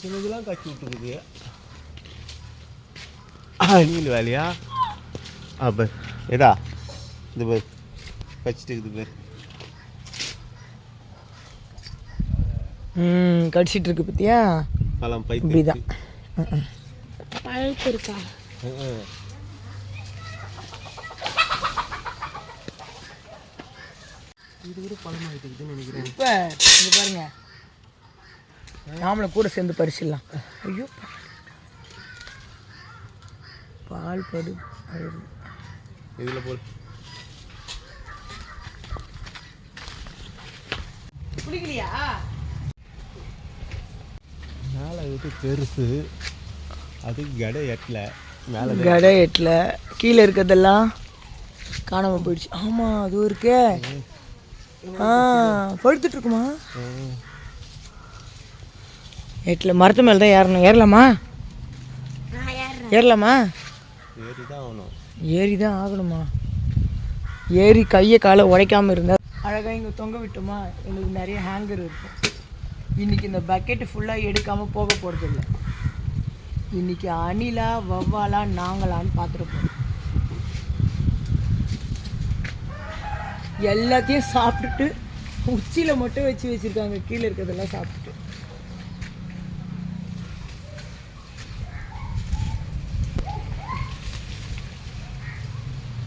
சின்னதெல்லாம் கட்டி விட்டுருக்குது. அணில் வேலையா? ஆ பார். எதா இது பார். கச்சிட்டு இருக்குது பார். ம் கடிச்சிட்டு இருக்கு பத்தியா? பழம் பைத்து இப்படிதான். பழுத்து இருக்கா? இது கூட பழமாகிட்டு இருக்குதுன்னு நினைக்கிறேன். இப்போ இங்க பாருங்க. நாமளும் கூட சேர்ந்து பறிச்சிடலாம். ஐயோ. பால் படு. அழுது. இதில் போல் பிடிக்கலையா மேலே இது பெருசு? அதுக்கு கடை எட்டல. மேலே கடை எட்டில். கீழே இருக்கிறதெல்லாம் காணாம போயிடுச்சு. ஆமாம் அதுவும் இருக்கே. ஆ படுத்துட்டு இருக்குமா? எட்டில் மரத்து மேலே தான் ஏறணும் ஏறலாமா ஏறலாமா? ஏறி தான் ஆகணும். ஏறி தான் ஆகணுமா? ஏறி கையை காலை உடைக்காம இருந்தா அழகாக இங்கே தொங்க விட்டோமா? எங்களுக்கு நிறைய ஹேங்கர் இருக்கும் இன்னைக்கு இந்த பக்கெட்டு ஃபுல்லாக எடுக்காமல் போக போகிறதில்ல இன்னைக்கு அணிலா வவ்வாலா நாங்களான்னு பார்த்துருப்போம் எல்லாத்தையும் சாப்பிட்டுட்டு உச்சியில் மட்டும் வச்சு வச்சுருக்காங்க. கீழே இருக்கிறதெல்லாம் சாப்பிட்டுட்டு.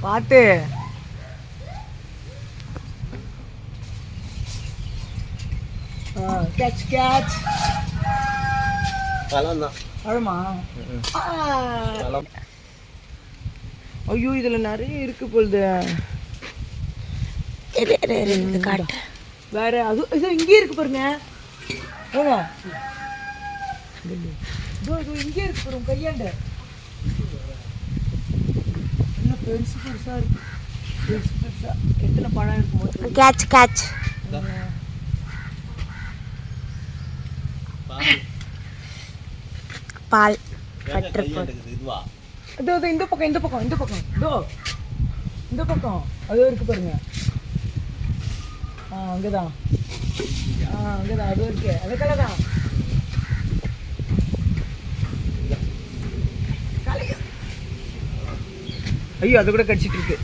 பார்த்து கேட்ச் கேட்ச் பழம்? தான் அழுமா பழம். ஐயோ இதில் நிறைய இருக்கு பொழுது காட்டு. வேற அது இது இங்கே இருக்கு பாருங்க. ஏங்க இங்கே இருக்கு பாருங்க கையாண்ட. பெருசு பெருசா இருக்கு பெருசு பெருசா எத்தனை பழம் இருக்கும் கேட்ச் கேட்ச் பால் இதோ இதோ இந்த பக்கம் இந்த பக்கம் இந்த பக்கம் இதோ இந்த பக்கம் அதோ இருக்கு பாருங்க ஆ அங்கதான் ஆ அங்கதான் அதோ இருக்கு அதுக்கெல்லாம் தான் ஐயோ அது கூட கடிச்சிட்டு இருக்கு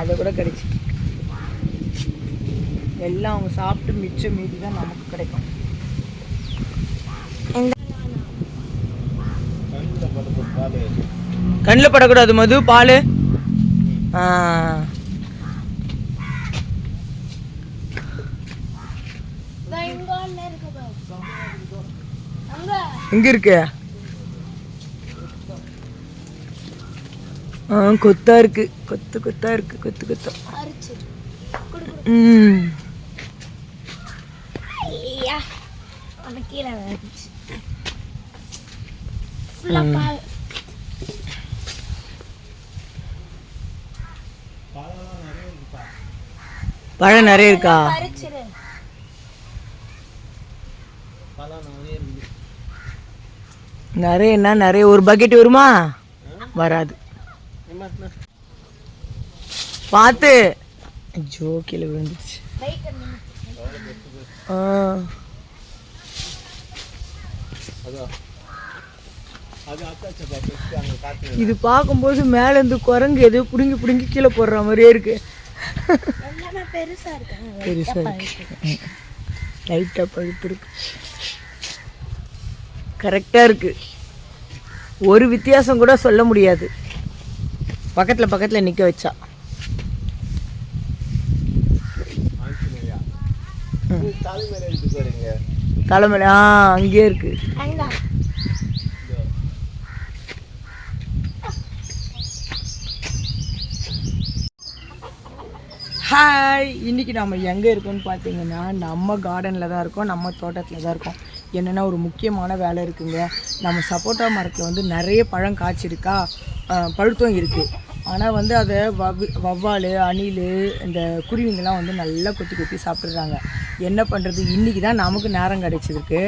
அதை கூட கடிச்சிட்டு இருக்கு எல்லாம் அவங்க சாப்பிட்டு மிச்சம் மீதி தான் நமக்கு கிடைக்கும். கண்ணில் படக்கூடாது மது பால். எங்க இருக்கு. ஆ கொத்தா இருக்கு. கொத்து கொத்தா இருக்கு கொத்து கொத்தா. ம். கீழே பழம் நிறைய இருக்கா? நிறையன்னா நிறைய ஒரு பக்கெட் வருமா? வராது. பார்த்து. ஐயோ கீழே விழுந்துச்சு ஆ. இது பார்க்கும்போது மேலேருந்து குரங்கு எதோ பிடுங்கி பிடுங்கி கீழே போடுற மாதிரியே இருக்கு. பெருசா இருக்கு. லைட்டாக பழுத்துருக்கு. கரெக்டாக இருக்கு. ஒரு வித்தியாசம் கூட சொல்ல முடியாது. பக்கத்தில் பக்கத்தில் நிற்க வச்சா. ஆஞ்சநேயா தலை மேலே எடுத்து போறீங்க தலைமையில ஆ அங்கேயே இருக்கு. ஹாய் இன்னைக்கு நம்ம எங்கே இருக்கோம்னு பார்த்தீங்கன்னா நம்ம கார்டனில் தான் இருக்கோம் நம்ம தோட்டத்தில் தான் இருக்கோம். என்னென்னா ஒரு முக்கியமான வேலை இருக்குங்க. நம்ம சப்போட்டா மரத்தில் வந்து நிறைய பழம் காய்ச்சிருக்கா பழுத்தம் இருக்குது ஆனால் வந்து அதை வவ் வவ்வால் அணில் இந்த குருவிங்கெல்லாம் வந்து நல்லா கொத்தி கொத்தி சாப்பிட்றாங்க. என்ன பண்ணுறது இன்றைக்கி தான் நமக்கு நேரம் கிடைச்சிருக்கு.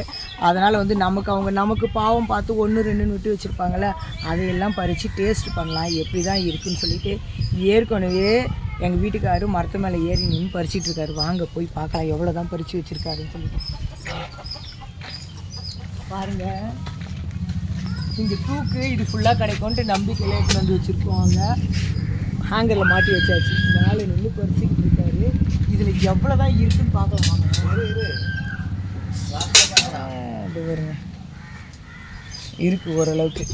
அதனால் வந்து நமக்கு அவங்க நமக்கு பாவம் பார்த்து ஒன்று ரெண்டுன்னு விட்டு வச்சுருப்பாங்கள்ல அதையெல்லாம் பறித்து டேஸ்ட் பண்ணலாம். எப்படி தான் இருக்குன்னு சொல்லிட்டு ஏற்கனவே எங்கள் வீட்டுக்காரரும் மரத்து மேலே ஏறி நின்று பறிச்சிட்ருக்காரு வாங்க போய் பார்க்கலாம். எவ்வளோ தான் பறித்து வச்சுருக்காருன்னு சொல்லிட்டு. பாருங்க. இந்த பூக்கு இது ஃபுல்லாக கிடைக்கும்ன்ட்டு நம்பிக்கையில எடுத்து வந்து வச்சுருக்கோங்க ஹேங்கரில் மாட்டி வச்சாச்சு. மேலே நின்று பறிச்சுக்கிட்டு இருக்காரு. இதில் எவ்வளோ தான் இருக்குன்னு பார்க்கலாம் இது வருங்க இருக்கு ஓரளவுக்கு.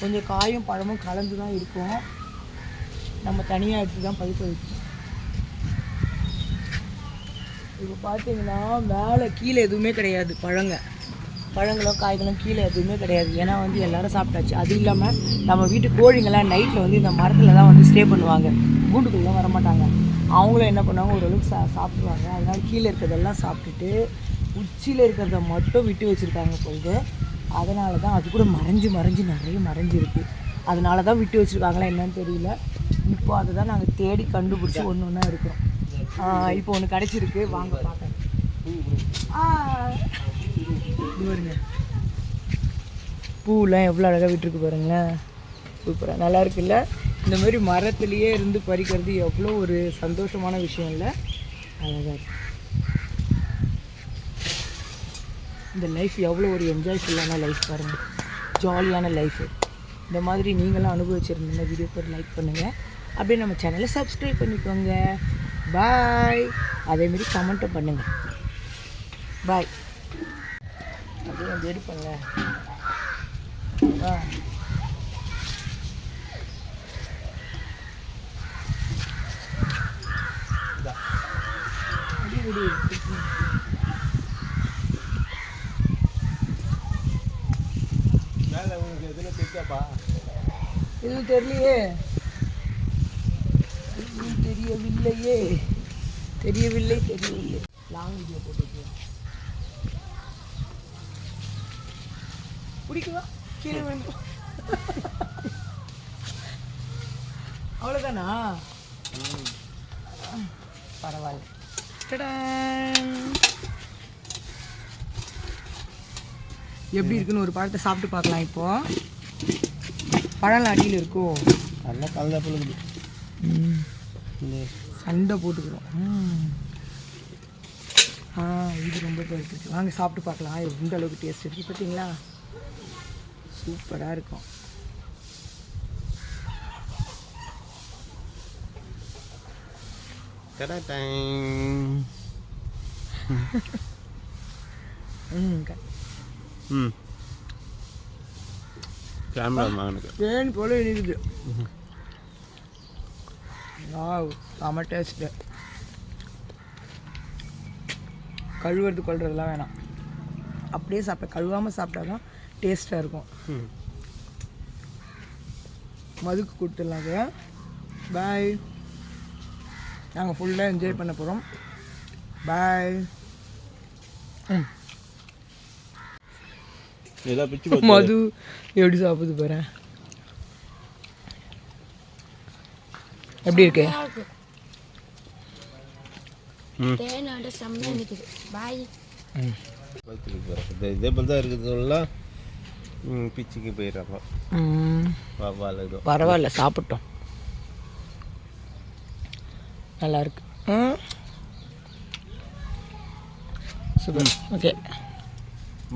கொஞ்சம் காயும் பழமும் கலந்து தான் இருக்கும். நம்ம தனியாக எடுத்து தான் பழுக்க வைக்கணும். இப்போ பார்த்தீங்கன்னா மேலே கீழே எதுவுமே கிடையாது பழங்க. பழங்களும் காய்களும் கீழே எதுவுமே கிடையாது. ஏன்னா வந்து எல்லாரும் சாப்பிட்டாச்சு. அது இல்லாமல் நம்ம வீட்டு கோழிங்கெல்லாம் நைட்டில் வந்து இந்த மரத்தில் தான் வந்து ஸ்டே பண்ணுவாங்க. கூண்டுக்குள்ளே வர மாட்டாங்க அவங்களும் என்ன பண்ணுவாங்க? ஓரளவுக்கு சா சாப்பிடுவாங்க அதனால் கீழே இருக்கிறதெல்லாம் சாப்பிட்டுட்டு உச்சியில் இருக்கிறத மட்டும் விட்டு வச்சுருக்காங்க பொழுது அதனால தான் அது கூட மறைஞ்சு மறைஞ்சு நிறைய மறைஞ்சிருக்கு. அதனால தான் விட்டு வச்சுருக்காங்களா என்னன்னு தெரியல. இப்போ அதை தான் நாங்கள் தேடி கண்டுபிடிச்சி ஒன்று ஒன்றா இருக்கிறோம். இப்போ ஒன்று கிடச்சிருக்கு. வாங்க பார்க்க ஆ. பாருங்க. பூலாம் எவ்வளோ அழகாக விட்டுருக்கு பாருங்களேன். சூப்பராக நல்லா இருக்குல்ல? இந்த மாதிரி மரத்துலேயே இருந்து பறிக்கிறது எவ்வளோ ஒரு சந்தோஷமான விஷயம் இல்லை? அழகாக இருக்கு. இந்த லைஃப் எவ்வளோ ஒரு என்ஜாய்ஃபுல்லான லைஃப் பாருங்கள் ஜாலியான லைஃபு இந்த மாதிரி நீங்களும் அனுபவிச்சிருந்தீங்க வீடியோ ஒரு லைக் பண்ணுங்கள் அப்படியே நம்ம சேனலை சப்ஸ்கிரைப் பண்ணிக்கோங்க. பாய் அதேமாரி கமெண்ட்டும் பண்ணுங்கள் பாய் அப்படியே கொஞ்சம் எடுப்பேங்க ஆ இது தெரியலையே. தெரியவில்லையே. தெரியவில்லை தெரியவில்லை லாங் வீடியோ போட்டு பிடிக்குதா? கீழே விழுந்து அவ்வளோதானா பரவாயில்ல. எப்படி இருக்குன்னு ஒரு பழத்தை சாப்பிட்டு பார்க்கலாம் இப்போ. பழம் அடியில் இருக்கோ? நல்லா கலந்தா இந்த சண்டை போட்டுக்கிறோம். ஆ இது ரொம்ப போயிட்டு வாங்க சாப்பிட்டு பார்க்கலாம். எந்த அளவுக்கு டேஸ்ட் இருக்குது பார்த்தீங்களா சூப்பராக இருக்கும். கேமரா மகனுக்கு தேன் போல இருக்குது வாவ் செம டேஸ்ட்டு கழுவுறது கொள்றதெல்லாம் வேணாம். அப்படியே சாப்பிட்ட கழுவாமல் சாப்பிட்டா தான் டேஸ்ட்டாக இருக்கும். ம். மதுக்கு கொடுத்துடலாம் அதை பாய் நாங்கள் ஃபுல்லாக என்ஜாய் பண்ண போகிறோம் பாய் மது எப்படி சாப்பிடுது பாரு. எப்படி இருக்கு. தேனோட செம்மையாக பாய் இது இதே போல் தான் இருக்கிறதுலாம் பிச்சுக்கு போயிடுறாங்க பரவாயில்ல சாப்பிட்டோம். நல்லா இருக்கு. சூப்பர். ஓகே.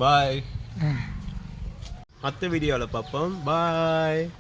பாய். மற்ற வீடியோவில் பார்ப்போம் பாய்.